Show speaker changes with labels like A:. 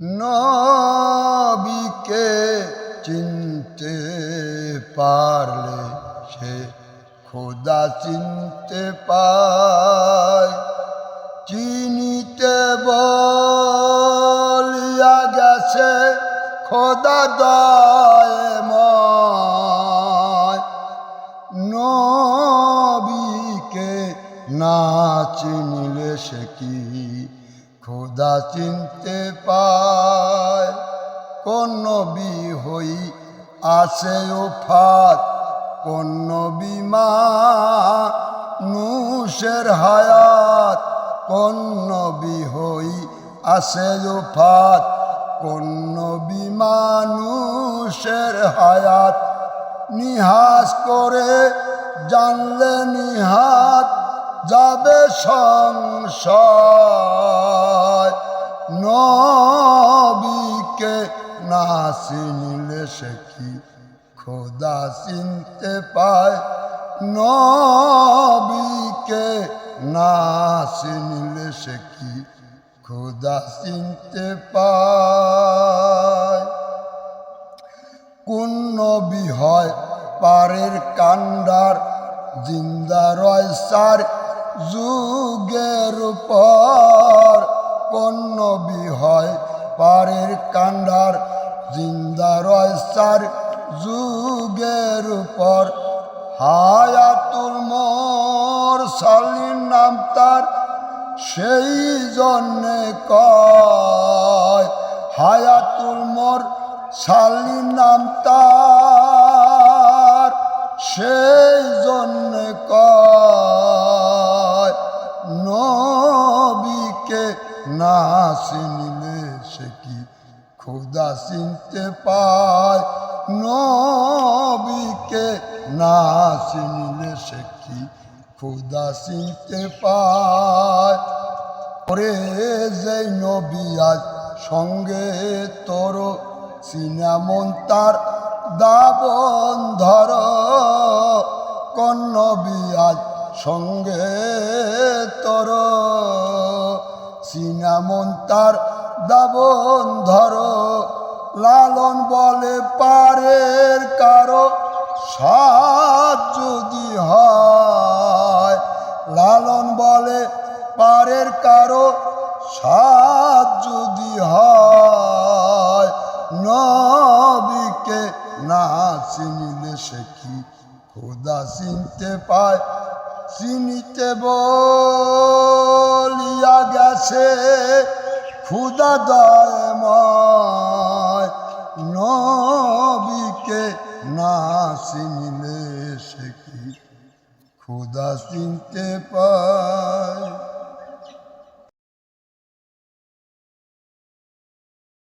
A: নবীকে চিনতে পারলে সে খোদা চিনতে পায়। চিনিতে বলিয়া গেছে, খোদা দয়ময়। নবীকে না চিনলে সে কি খোদা চিনতে পায়, কোন নবী হই আসে ও ফাত কোন নবী মা নুষের হায়াত, কোন নবী হই আসে ফাত কোন নবী মানুষের হায়াত নিহাস করে জানলে নিহাত। যাবে সংশয়। নবীকে না চিনলে সে কি? খোদা চিনতে পায়। নবীকে না চিনলে সে কি? খোদা চিনতে পায়। কোন নবী হয় পারের কান্ডার জিন্দা রয় সার যুগের পর কোন নবী হয় পারের কান্ডার জিন্দা রয় সার যুগের পর হায়াতুল মোর সালির নাম তার, সেই জন্যে কয়, হায়াতুল মোর শালী নাম তার সেই না চিনিলে সে কি? খোদা চিনতে পায় নবীকে। না চিনিলে সে কি? খোদা চিনতে পায়। ওরে যেই নবী, আজ সঙ্গে তোর সিনামন তার দাবন ধর। কোন নবী, আজ সঙ্গে তোর সিনামন তার দাবন ধর, লালন বলে পারের কারও সাত যদি হয়, লালন বলে পারের কারও সাত যদি হয়, নবীকে না চিনিলে সে কি খোদা চিনতে পায়? চিনিতে বলিয়া গেছে ক্ষুদা দয়ময় নবীকে না চিনিলে সে কি? ক্ষুদা চিনতে পায়।